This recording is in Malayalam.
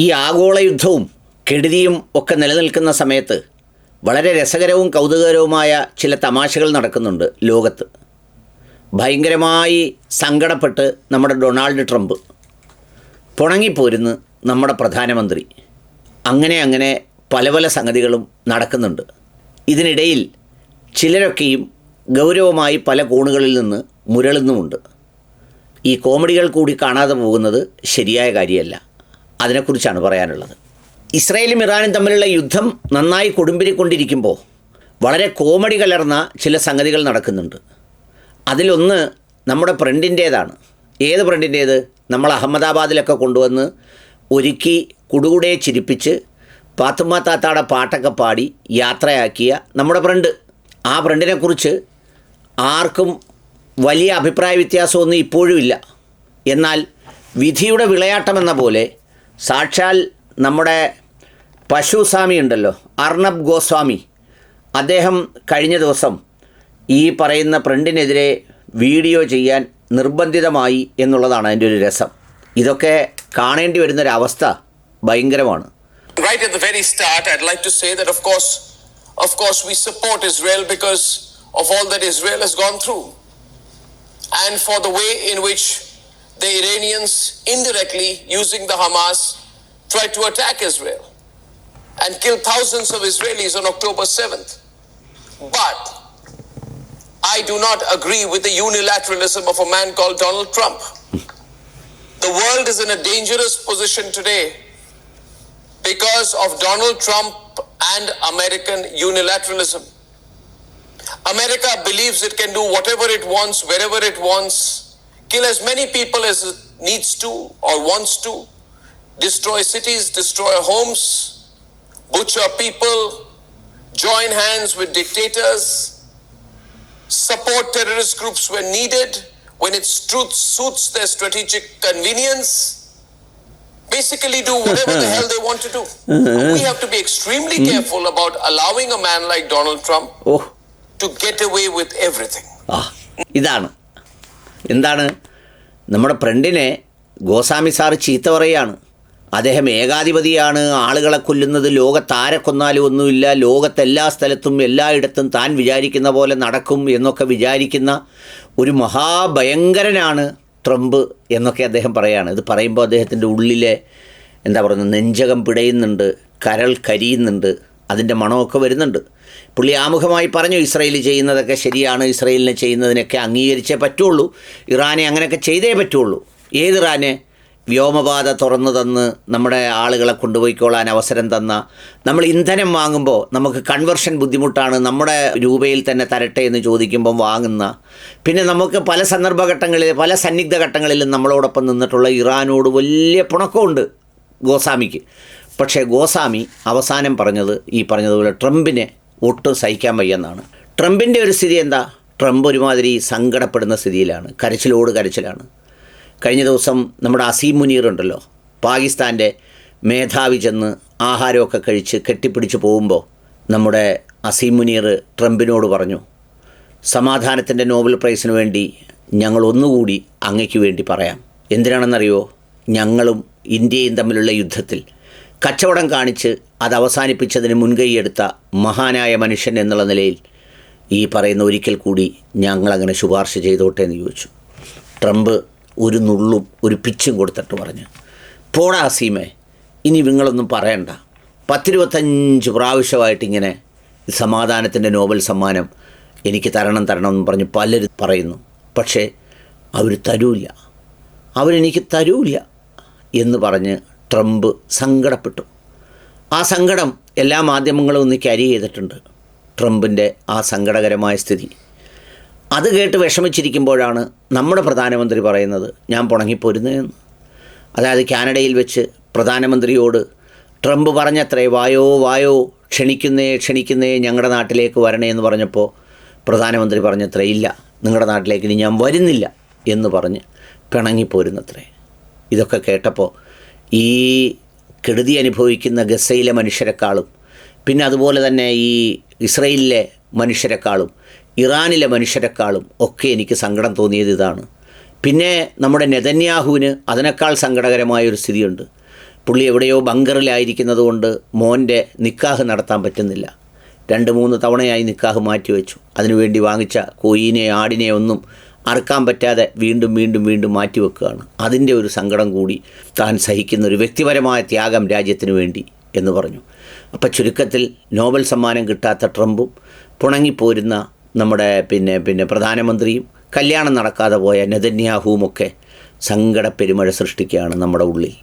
ഈ ആഗോള യുദ്ധവും കെടുതിയും ഒക്കെ നിലനിൽക്കുന്ന സമയത്ത് വളരെ രസകരവും കൗതുകകരവുമായ ചില തമാശകൾ നടക്കുന്നുണ്ട് ലോകത്ത്. ഭയങ്കരമായി സങ്കടപ്പെട്ട് നമ്മുടെ ഡൊണാൾഡ് ട്രംപ് പുണങ്ങിപ്പോരുന്ന് നമ്മുടെ പ്രധാനമന്ത്രി. അങ്ങനെ അങ്ങനെ പല പല സംഗതികളും നടക്കുന്നുണ്ട്. ഇതിനിടയിൽ ചിലരൊക്കെയും ഗൗരവമായി പല കോണുകളിൽ നിന്ന് മുരളുന്നുമുണ്ട്. ഈ കോമഡികൾ കൂടി കാണാതെ പോകുന്നത് ശരിയായ കാര്യമല്ല. അതിനെക്കുറിച്ചാണ് പറയാനുള്ളത്. ഇസ്രയേലും ഇറാനും തമ്മിലുള്ള യുദ്ധം നന്നായി കൊടുമ്പിരിക്കൊണ്ടിരിക്കുമ്പോൾ വളരെ കോമഡി കലർന്ന ചില സംഗതികൾ നടക്കുന്നുണ്ട്. അതിലൊന്ന് നമ്മുടെ ഫ്രണ്ടിന്റേതാണ്. ഏത് ഫ്രണ്ടിന്റേത്? നമ്മൾ അഹമ്മദാബാദിലൊക്കെ കൊണ്ടുവന്ന് ഒരുക്കി കുടുകുടയെ ചിരിപ്പിച്ച് പാത്തുമ്മ താത്താടെ പാട്ടൊക്കെ പാടി യാത്രയാക്കിയ നമ്മുടെ ഫ്രണ്ട്. ആ ഫ്രണ്ടിനെക്കുറിച്ച് ആർക്കും വലിയ അഭിപ്രായ വ്യത്യാസമൊന്നും ഇപ്പോഴും ഇല്ല. എന്നാൽ വിധിയുടെ വിളയാട്ടമെന്ന പോലെ സാക്ഷാൽ നമ്മുടെ പശുസ്വാമി ഉണ്ടല്ലോ അർണബ് ഗോസ്വാമി അദ്ദേഹം കഴിഞ്ഞ ദിവസം ഈ പറയുന്ന ഫ്രണ്ടിനെതിരെ വീഡിയോ ചെയ്യാൻ നിർബന്ധിതമായി എന്നുള്ളതാണ് അതിന്റെ ഒരു രസം ഇതൊക്കെ കാണേണ്ടി വരുന്ന ഒരു വരുന്നൊരവസ്ഥ ഭയങ്കരമാണ് Right at the very start, I'd like to say that, of course, of course, we support Israel because of all that Israel has gone through, and for the way in which the Iranians, indirectly using the Hamas, tried to attack Israel and kill thousands of Israelis on October 7th. But I do not agree with the unilateralism of a man called Donald Trump. The world is in a dangerous position today because of Donald Trump and American unilateralism. America believes it can do whatever it wants, wherever it wants, kill as many people as it needs to or wants to, destroy cities, destroy homes, butcher people, join hands with dictators, support terrorist groups when needed, when it truth suits their strategic convenience. Basically, do whatever the hell they want to do. We have to be extremely careful about allowing a man like Donald Trump oh to get away with everything. ആ ഇതാണ് എന്താണ്? നമ്മുടെ ഫ്രണ്ടിനെ ഗോസ്വാമി സാറ് ചീത്ത പറയുകയാണ്. അദ്ദേഹം ഏകാധിപതിയാണ് ആളുകളെ കൊല്ലുന്നത് ലോകത്താരെ കൊന്നാലും ഒന്നുമില്ല ലോകത്തെല്ലാ സ്ഥലത്തും എല്ലായിടത്തും താൻ വിചാരിക്കുന്ന പോലെ നടക്കും എന്നൊക്കെ വിചാരിക്കുന്ന ഒരു മഹാഭയങ്കരനാണ് ട്രംപ് എന്നൊക്കെ അദ്ദേഹം പറയുകയാണ് ഇത് പറയുമ്പോൾ അദ്ദേഹത്തിന്റെ ഉള്ളിലെ എന്താ പറയുന്നത് നെഞ്ചകം പിടയുന്നുണ്ട് കരൾ കരിയുന്നുണ്ട് അതിന്റെ മണമൊക്കെ വരുന്നുണ്ട്. പുള്ളി ആമുഖമായി പറഞ്ഞു ഇസ്രയേൽ ചെയ്യുന്നതൊക്കെ ശരിയാണ് ഇസ്രയേലിനെ ചെയ്യുന്നതിനൊക്കെ അംഗീകരിച്ചേ പറ്റുള്ളൂ. ഇറാനെ അങ്ങനെയൊക്കെ ചെയ്തേ പറ്റുള്ളൂ. ഏത് ഇറാനെ? വ്യോമപാത തുറന്നു തന്ന് നമ്മുടെ ആളുകളെ കൊണ്ടുപോയിക്കോളാൻ അവസരം തന്ന. നമ്മൾ ഇന്ധനം വാങ്ങുമ്പോൾ നമുക്ക് കൺവെർഷൻ ബുദ്ധിമുട്ടാണ് നമ്മുടെ രൂപയിൽ തന്നെ തരട്ടെ എന്ന് ചോദിക്കുമ്പം വാങ്ങുന്ന. പിന്നെ നമുക്ക് പല സന്ദർഭഘട്ടങ്ങളിൽ പല സന്നിഗ്ധ ഘട്ടങ്ങളിലും നമ്മളോടൊപ്പം നിന്നിട്ടുള്ള ഇറാനോട് വലിയ പുണക്കമുണ്ട് ഗോസ്വാമിക്ക്. പക്ഷേ ഗോസ്വാമി അവസാനം പറഞ്ഞത് ഈ പറഞ്ഞതുപോലെ ട്രംപിനെ ഒട്ടും സഹിക്കാൻ വയ്യെന്നാണ്. ട്രംപിന്റെ ഒരു സ്ഥിതി എന്താ? ട്രംപ് ഒരുമാതിരി സങ്കടപ്പെടുന്ന സ്ഥിതിയിലാണ്. കരച്ചിലോട് കരച്ചിലാണ്. കഴിഞ്ഞ ദിവസം നമ്മുടെ അസീം മുനീർ ഉണ്ടല്ലോ. പാകിസ്ഥാന്റെ മേധാവി ചെന്ന് ആഹാരമൊക്കെ കഴിച്ച് കെട്ടിപ്പിടിച്ച് പോകുമ്പോൾ നമ്മുടെ അസീം മുനീർ ട്രംപിനോട് പറഞ്ഞു സമാധാനത്തിന്റെ നോബൽ പ്രൈസിന് വേണ്ടി ഞങ്ങൾ ഒന്നുകൂടി അങ്ങയ്ക്ക് വേണ്ടി പറയാം. എന്തിനാണെന്നറിയോ? ഞങ്ങളും ഇന്ത്യയും തമ്മിലുള്ള യുദ്ധത്തിൽ കച്ചവടം കാണിച്ച് അത് അവസാനിപ്പിച്ചതിന് മുൻകൈയെടുത്ത മഹാനായ മനുഷ്യൻ എന്നുള്ള നിലയിൽ ഈ പറയുന്ന ഒരിക്കൽ കൂടി ഞങ്ങളങ്ങനെ ശുപാർശ ചെയ്തോട്ടെ എന്ന് ചോദിച്ചു. ട്രംപ് ഒരു നുള്ളും ഒരു പിച്ചും കൊടുത്തിട്ട് പറഞ്ഞു പോടാ അസീമേ ഇനി നിങ്ങളൊന്നും പറയണ്ട. പത്തിരുപത്തഞ്ച് പ്രാവശ്യമായിട്ട് ഇങ്ങനെ സമാധാനത്തിന്റെ നോബൽ സമ്മാനം എനിക്ക് തരണം തരണം എന്ന് പറഞ്ഞ് പലരും പറയുന്നു. പക്ഷേ അവർ തരൂല്ല അവരെനിക്ക് തരൂല്ല എന്ന് പറഞ്ഞ് ട്രംപ് സങ്കടപ്പെട്ടു. ആ സങ്കടം എല്ലാ മാധ്യമങ്ങളും ഒന്ന് ക്യാരി ചെയ്തിട്ടുണ്ട്. ട്രംപിന്റെ ആ സങ്കടകരമായ സ്ഥിതി. അത് കേട്ട് വിഷമിച്ചിരിക്കുമ്പോഴാണ് നമ്മുടെ പ്രധാനമന്ത്രി പറയുന്നത് ഞാൻ പുണങ്ങിപ്പോരുന്നതെന്ന് അതായത് കാനഡയിൽ വെച്ച് പ്രധാനമന്ത്രിയോട് ട്രംപ് പറഞ്ഞത്രേ വായോ വായോ ക്ഷണിക്കുന്നേ ക്ഷണിക്കുന്നേ ഞങ്ങളുടെ നാട്ടിലേക്ക് വരണേ എന്ന് പറഞ്ഞപ്പോൾ പ്രധാനമന്ത്രി പറഞ്ഞത്രേ ഇല്ല നിങ്ങളുടെ നാട്ടിലേക്ക് ഇനി ഞാൻ വരുന്നില്ല എന്ന് പറഞ്ഞ് പിണങ്ങിപ്പോരുന്നത്രേ. ഇതൊക്കെ കേട്ടപ്പോൾ ഈ കെടുതി അനുഭവിക്കുന്ന ഗസയിലെ മനുഷ്യരെക്കാളും പിന്നെ അതുപോലെ തന്നെ ഈ ഇസ്രയേലിലെ മനുഷ്യരെക്കാളും ഇറാനിലെ മനുഷ്യരെക്കാളും ഒക്കെ എനിക്ക് സങ്കടം തോന്നിയത് ഇതാണ്. പിന്നെ നമ്മുടെ നെതന്യാഹുവിന് അതിനേക്കാൾ സങ്കടകരമായ ഒരു സ്ഥിതിയുണ്ട്. പുള്ളി എവിടെയോ ബങ്കറിലായിരിക്കുന്നത് കൊണ്ട് മോന്റെ നിക്കാഹ് നടത്താൻ പറ്റുന്നില്ല. രണ്ട് മൂന്ന് തവണയായി നിക്കാഹ് മാറ്റിവെച്ചു. അതിനുവേണ്ടി വാങ്ങിച്ച കോയിനെ ആടിനെ ഒന്നും അറുക്കാൻ പറ്റാതെ വീണ്ടും വീണ്ടും വീണ്ടും മാറ്റിവെക്കുകയാണ് അതിന്റെ ഒരു സങ്കടം കൂടി താൻ സഹിക്കുന്ന ഒരു വ്യക്തിപരമായ ത്യാഗം രാജ്യത്തിന് വേണ്ടി എന്ന് പറഞ്ഞു. അപ്പം ചുരുക്കത്തിൽ നോബൽ സമ്മാനം കിട്ടാത്ത ട്രംപും പുണങ്ങിപ്പോരുന്ന നമ്മുടെ പിന്നെ പിന്നെ പ്രധാനമന്ത്രിയും കല്യാണം നടക്കാതെ പോയ നെതന്യാഹുവുമൊക്കെ സങ്കടപ്പെരുമഴ സൃഷ്ടിക്കുകയാണ് നമ്മുടെ ഉള്ളിൽ.